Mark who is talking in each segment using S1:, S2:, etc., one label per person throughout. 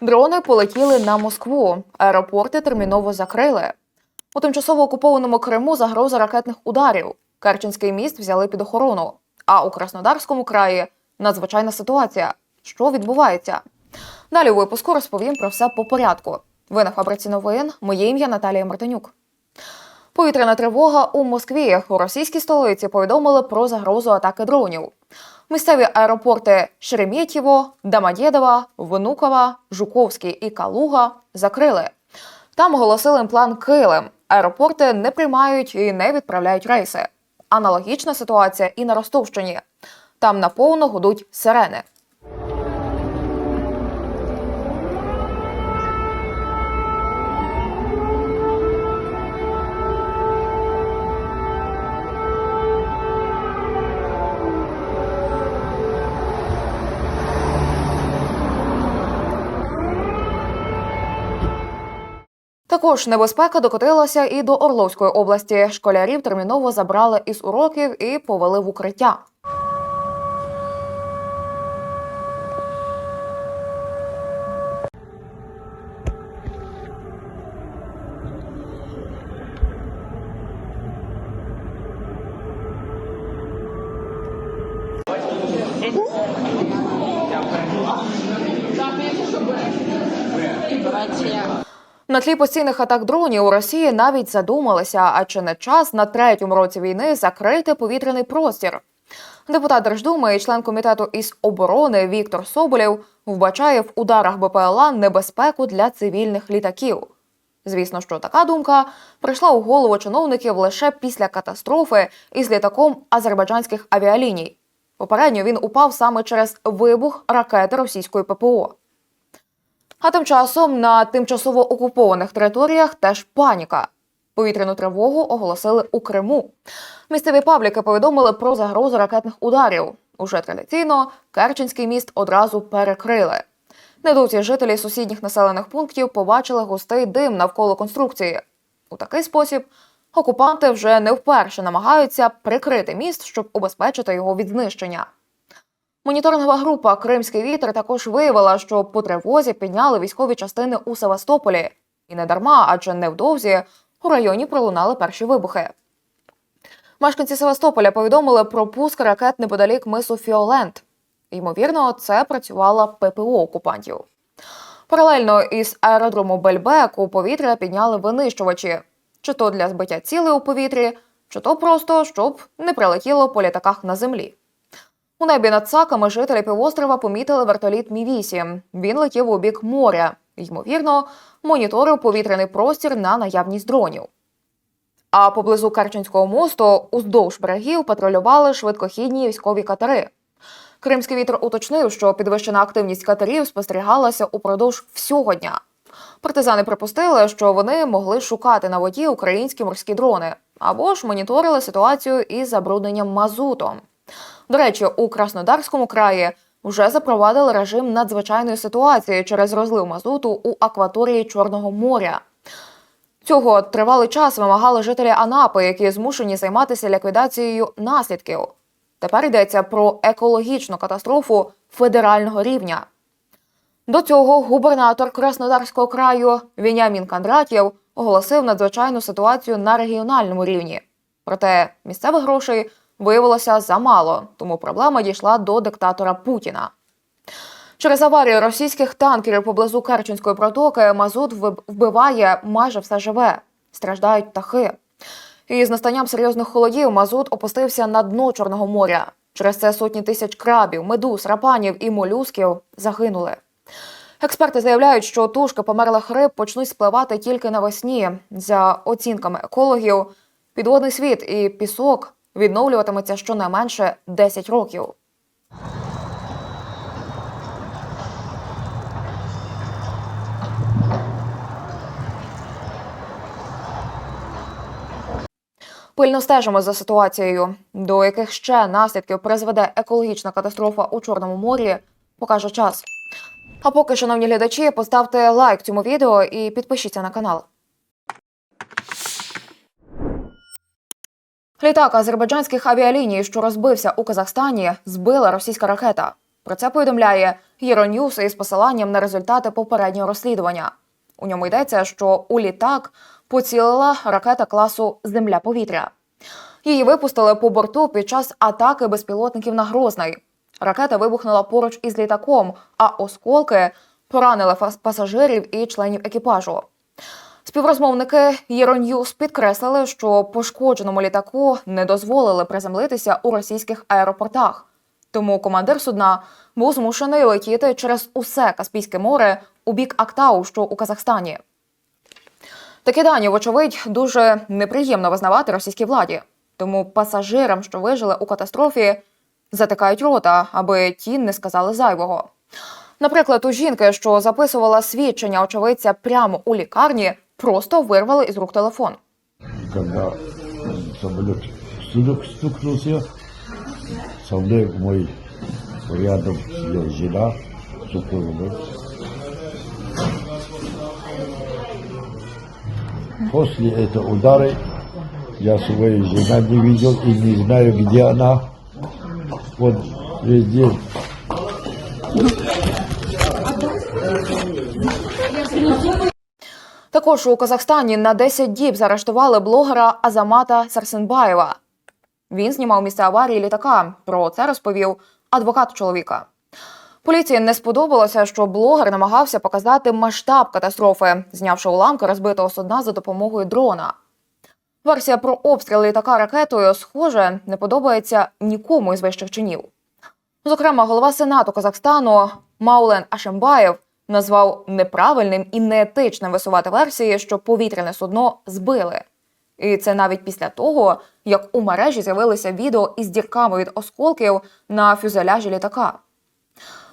S1: Дрони полетіли на Москву. Аеропорти терміново закрили. У тимчасово окупованому Криму загроза ракетних ударів. Керченський міст взяли під охорону. А у Краснодарському краї надзвичайна ситуація. Що відбувається? Далі у випуску розповім про все по порядку. Ви на фабриці новин. Моє ім'я Наталія Мартинюк. Повітряна тривога у Москві. У російській столиці повідомили про загрозу атаки дронів. Місцеві аеропорти Шереметьєво, Домодєдово, Внуково, Жуковський і Калуга закрили. Там оголосили план Килим. Аеропорти не приймають і не відправляють рейси. Аналогічна ситуація і на Ростовщині. Там наповно гудуть сирени. Також небезпека докотилася і до Орловської області. Школярів терміново забрали із уроків і повели в укриття. На тлі постійних атак дронів у Росії навіть задумалися, а чи не час на третьому році війни закрити повітряний простір. Депутат Держдуми і член комітету із оборони Віктор Соболєв вбачає в ударах БПЛА небезпеку для цивільних літаків. Звісно, що така думка прийшла у голову чиновників лише після катастрофи із літаком азербайджанських авіаліній. Попередньо він упав саме через вибух ракети російської ППО. А тим часом на тимчасово окупованих територіях теж паніка. Повітряну тривогу оголосили у Криму. Місцеві пабліки повідомили про загрозу ракетних ударів. Уже традиційно Керченський міст одразу перекрили. Недовзі жителі сусідніх населених пунктів побачили густий дим навколо конструкції. У такий спосіб окупанти вже не вперше намагаються прикрити міст, щоб убезпечити його від знищення. Моніторингова група Кримський вітер також виявила, що по тривозі підняли військові частини у Севастополі. І не дарма, адже невдовзі у районі пролунали перші вибухи. Мешканці Севастополя повідомили про пуск ракет неподалік мису Фіолент. Ймовірно, це працювала ППО окупантів. Паралельно із аеродрому Бельбек у повітря підняли винищувачі, чи то для збиття цілей у повітрі, чи то просто щоб не прилетіло по літаках на землі. У небі над саками жителі півострова помітили вертоліт Мі 8 Він летів у бік моря. Ймовірно, моніторив повітряний простір на наявність дронів. А поблизу Керченського мосту уздовж берегів патрулювали швидкохідні військові катери. Кримський вітер уточнив, що підвищена активність катерів спостерігалася упродовж всього дня. Партизани припустили, що вони могли шукати на воді українські морські дрони або ж моніторили ситуацію із забрудненням мазутом. До речі, у Краснодарському краї вже запровадили режим надзвичайної ситуації через розлив мазуту у акваторії Чорного моря. Цього тривалий час вимагали жителі Анапи, які змушені займатися ліквідацією наслідків. Тепер йдеться про екологічну катастрофу федерального рівня. До цього губернатор Краснодарського краю Вінямін Кондратєв оголосив надзвичайну ситуацію на регіональному рівні. Проте місцевих грошей виявилося замало, тому проблема дійшла до диктатора Путіна. Через аварію російських танкерів поблизу Керченської протоки Мазут вбиває майже все живе. Страждають птахи. І з настанням серйозних холодів Мазут опустився на дно Чорного моря. Через це сотні тисяч крабів, медуз, рапанів і молюсків загинули. Експерти заявляють, що тушки померлих риб почнуть спливати тільки навесні. За оцінками екологів, підводний світ і пісок відновлюватиметься щонайменше 10 років. Пильно стежимо за ситуацією, до яких ще наслідків призведе екологічна катастрофа у Чорному морі, покаже час. А поки, шановні глядачі, поставте лайк цьому відео і підпишіться на канал. Літак азербайджанських авіаліній, що розбився у Казахстані, збила російська ракета. Про це повідомляє Єроньюз із посиланням на результати попереднього розслідування. У ньому йдеться, що у літак поцілила ракета класу Земля-повітря. Її випустили по борту під час атаки безпілотників на Грозний. Ракета вибухнула поруч із літаком, а осколки поранили пасажирів і членів екіпажу. Співрозмовники Єроньюз підкреслили, що пошкодженому літаку не дозволили приземлитися у російських аеропортах. Тому командир судна був змушений летіти через усе Каспійське море у бік Актау, що у Казахстані. Такі дані, вочевидь, дуже неприємно визнавати російській владі. Тому пасажирам, що вижили у катастрофі, затикають рота, аби ті не сказали зайвого. Наприклад, у жінки, що записувала свідчення очевидця прямо у лікарні, просто вирвали із рук телефон.
S2: когда самолет стук, стукнулся, со мной мой рядом сидел жена, супруга. После этого удара я свою жену не видел и не знаю, где она. Вот весь
S1: Також у Казахстані на 10 діб заарештували блогера Азамата Сарсенбаєва. Він знімав місце аварії літака. Про це розповів адвокат чоловіка. Поліції не сподобалося, що блогер намагався показати масштаб катастрофи, знявши уламки розбитого судна за допомогою дрона. Версія про обстріл літака ракетою, схоже, не подобається нікому із вищих чинів. Зокрема, голова Сенату Казахстану Маулен Ашембаєв назвав неправильним і неетичним висувати версії, що повітряне судно збили. І це навіть після того, як у мережі з'явилися відео із дірками від осколків на фюзеляжі літака.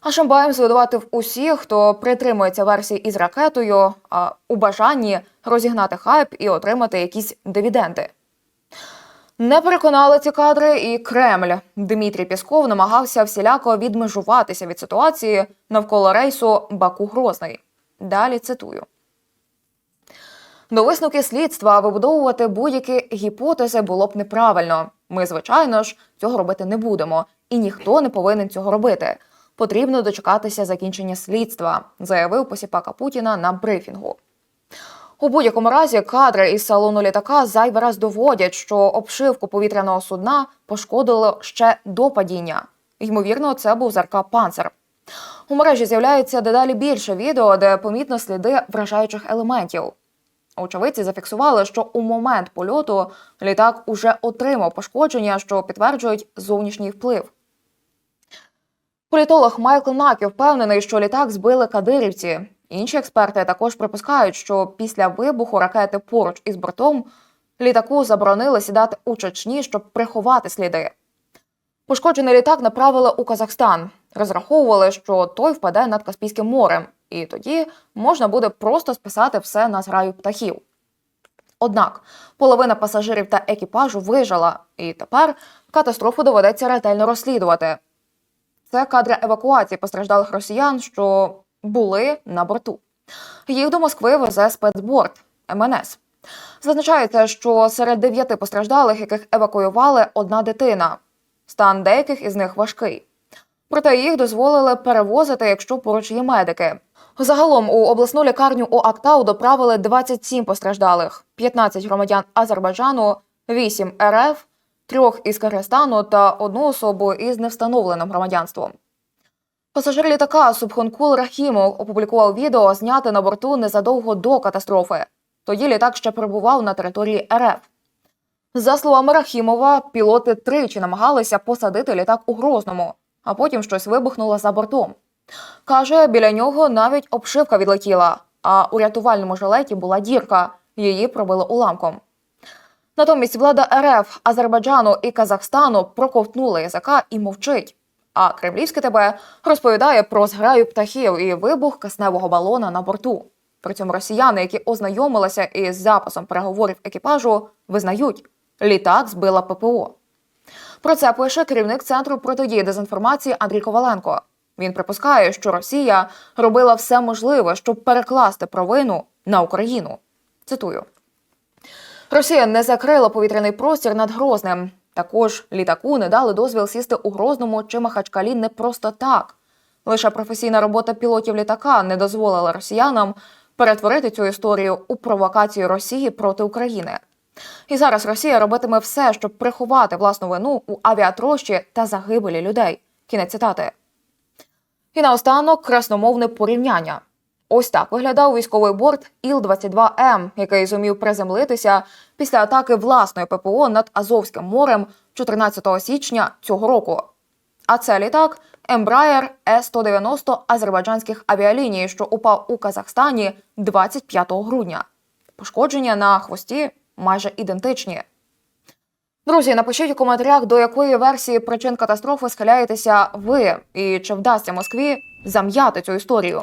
S1: Ашамбаєм звинуватив усіх, хто притримується версії із ракетою, а у бажанні розігнати хайп і отримати якісь дивіденди. Не переконали ці кадри і Кремль. Дмитрій Пісков намагався всіляко відмежуватися від ситуації навколо рейсу Баку-Грозний. Далі цитую. До висновки слідства вибудовувати будь-які гіпотези було б неправильно. Ми, звичайно ж, цього робити не будемо, і ніхто не повинен цього робити. Потрібно дочекатися закінчення слідства, заявив посіпака Путіна на брифінгу. У будь-якому разі кадри із салону літака зайвий раз доводять, що обшивку повітряного судна пошкодило ще до падіння. Ймовірно, це був ЗРК «Панцер». У мережі з'являється дедалі більше відео, де помітно сліди вражаючих елементів. Очевидці зафіксували, що у момент польоту літак уже отримав пошкодження, що підтверджують зовнішній вплив. Політолог Майкл Накі впевнений, що літак збили кадирівці. Інші експерти також припускають, що після вибуху ракети поруч із бортом літаку заборонили сідати у Чечні, щоб приховати сліди. Пошкоджений літак направили у Казахстан. Розраховували, що той впаде над Каспійським морем, і тоді можна буде просто списати все на зграю птахів. Однак половина пасажирів та екіпажу вижила, і тепер катастрофу доведеться ретельно розслідувати. Це кадри евакуації постраждалих росіян, що були на борту. Їх до Москви везе спецборд МНС. Зазначається, що серед дев'яти постраждалих, яких евакуювали, одна дитина. Стан деяких із них важкий. Проте їх дозволили перевозити, якщо поруч є медики. Загалом у обласну лікарню у Актау доправили 27 постраждалих: 15 громадян Азербайджану, 8 РФ, трьох із Киргизстану та одну особу із невстановленим громадянством. Пасажир літака Субхонкул Рахімов опублікував відео, зняте на борту незадовго до катастрофи. Тоді літак ще перебував на території РФ. За словами Рахімова, пілоти тричі намагалися посадити літак у Грозному, а потім щось вибухнуло за бортом. Каже, біля нього навіть обшивка відлетіла, а у рятувальному жилеті була дірка, її пробили уламком. Натомість влада РФ, Азербайджану і Казахстану проковтнула язика і мовчить. А Кремлівське ТБ розповідає про зграю птахів і вибух кисневого балона на борту. При цьому росіяни, які ознайомилися із записом переговорів екіпажу, визнають, літак збила ППО. Про це пише керівник центру протидії дезінформації Андрій Коваленко. Він припускає, що Росія робила все можливе, щоб перекласти провину на Україну. Цитую. Росія не закрила повітряний простір над Грозним. Також літаку не дали дозвіл сісти у Грозному чи Махачкалі не просто так. Лише професійна робота пілотів літака не дозволила росіянам перетворити цю історію у провокацію Росії проти України. І зараз Росія робитиме все, щоб приховати власну вину у авіатрощі та загибелі людей. Кінець цитати. І наостанок красномовне порівняння. Ось так виглядав військовий борт Іл-22М, який зумів приземлитися після атаки власної ППО над Азовським морем 14 січня цього року. А це літак Embraer E-190 азербайджанських авіаліній, що упав у Казахстані 25 грудня. Пошкодження на хвості майже ідентичні. Друзі, напишіть у коментарях, до якої версії причин катастрофи схиляєтеся ви, і чи вдасться Москві зам'яти цю історію.